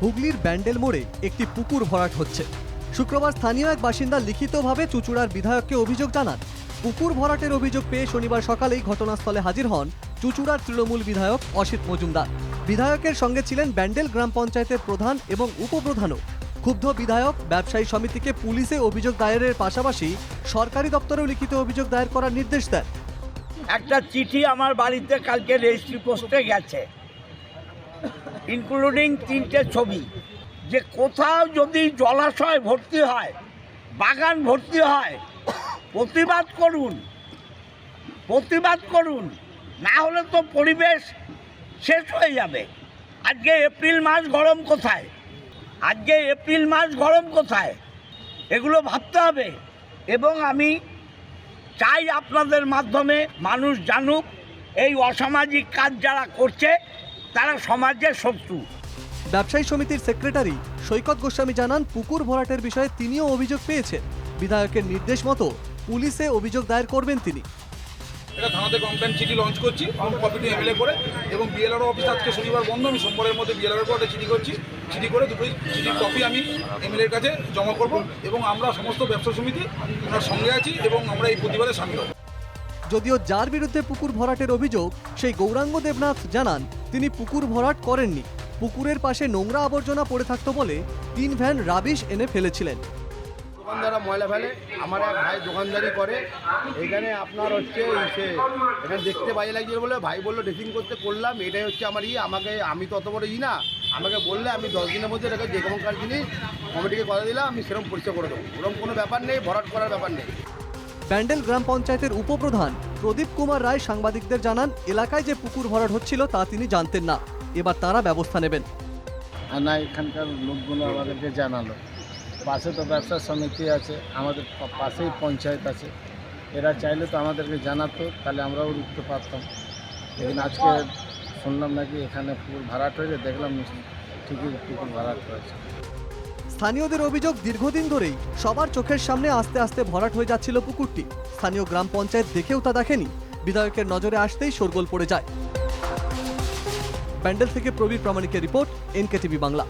হুগলির ব্যান্ডেল মোড়ে একটি পুকুর ভরাট হচ্ছে। শুক্রবার স্থানীয় এক বাসিন্দা লিখিতভাবে চুচুড়ার বিধায়ককে অভিযোগ জানান। পুকুর ভরাটের অভিযোগ পেয়ে শনিবার সকালেই ঘটনাস্থলে হাজির হন চুচুড়ার তৃণমূল বিধায়ক অসিত মজুমদার। বিধায়কের সঙ্গে ছিলেন ব্যান্ডেল গ্রাম পঞ্চায়েতের প্রধান এবং উপপ্রধানও। ক্ষুব্ধ বিধায়ক ব্যবসায়ী সমিতিকে পুলিশে অভিযোগ দায়েরের পাশাপাশি সরকারি দপ্তরেও লিখিত অভিযোগ দায়ের করার নির্দেশ দেন। একটা চিঠি আমার বাড়িতে কালকে রেজিস্ট্রি পোস্টে গেছে। ইনক্লুডিং তিনটে ছবি। যে কোথাও যদি জলাশয় ভর্তি হয়, বাগান ভর্তি হয়, প্রতিবাদ করুন প্রতিবাদ করুন, না হলে তো পরিবেশ শেষ হয়ে যাবে। আজকে এপ্রিল মাস গরম কোথায়? আজকে এপ্রিল মাস গরম কোথায়? এগুলো ভাবতে হবে। এবং আমি চাই আপনাদের মাধ্যমে মানুষ জানুক, এই অসামাজিক কাজ যারা করছে তারা সমাজের শত্রু। ব্যবসায়ী সমিতির সেক্রেটারি সৈকত গোস্বামী জানান পুকুর ভরাটের বিষয়ে তিনিও অভিযোগ পেয়েছেন। বিধায়কের নির্দেশ মতো পুলিশে অভিযোগ দায়ের করবেন তিনি। এটা থানাতে কমপ্লেন চিঠি লঞ্চ করছি কপিটি এমএলএ করে এবং বিএলআর অফিস আজকে শনিবার বন্ধ। আমি সোমবারের মধ্যে বিএলআর করে চিঠি করছি। চিঠি করে দুটোই চিঠির কপি আমি এমএলএর কাছে জমা করব এবং আমরা সমস্ত ব্যবসা সমিতি ওনার সঙ্গে আছি এবং আমরা এই প্রতিবাদে সামিল হব। যদিও যার বিরুদ্ধে পুকুর ভরাটের অভিযোগ, সেই গৌরাঙ্গ দেবনাথ জানান তিনি পুকুর ভরাট করেননি। পুকুরের পাশে নোংরা আবর্জনা পড়ে থাকতো বলে তিন ভ্যান রাবিশ এনে ফেলেছিলেন। দোকানদাররা ময়লা ফেলে, আমার এক ভাই দোকানদারি করে। এখানে আপনার হচ্ছে সে এখানে দেখতে বাজে লাগছিল বলে ভাই বলল ড্রেসিং করতে করলাম, এটাই হচ্ছে আমার ই আমাকে, আমি তো অত বড় ই না। আমাকে বললে আমি দশ দিনের মধ্যে এটাকে যে কোনোকার জিনিস কমিটিকে কথা দিলাম, আমি সেরকম পরিচয় করে দেবো। ওরকম কোনো ব্যাপার নেই, ভরাট করার ব্যাপার নেই। ব্যান্ডেল গ্রাম পঞ্চায়েতের উপপ্রধান প্রদীপ কুমার রায় সাংবাদিকদের জানান, এলাকায় যে পুকুর ভরাট হচ্ছিল তা তিনি জানতেন না। এবার তারা ব্যবস্থা নেবেন। না, এখানকার লোকগুলো আমাদেরকে জানালো। পাশে তো ব্যবসা সমিতি আছে, আমাদের পাশেই পঞ্চায়েত আছে। এরা চাইলে তো আমাদেরকে জানাতো, তাহলে আমরাও উঠতে পারতাম। লেকিন আজকে শুনলাম নাকি এখানে পুকুর ভাড়াট হয়েছে, দেখলাম ঠিকই পুকুর ভাড়াট হয়েছে। স্থানীয়দের অভিযোগ দীর্ঘদিন ধরেই সবার চোখের সামনে আস্তে আস্তে ভরাট হয়ে যাচ্ছিল পুকুরটি। স্থানীয় গ্রাম পঞ্চায়েত দেখেও তা দেখেনি। বিধায়কের নজরে আসতেই শোরগোল পড়ে যায়। প্যান্ডেল থেকে প্রবীর প্রামাণিকের রিপোর্ট, এনকেটিভি বাংলা।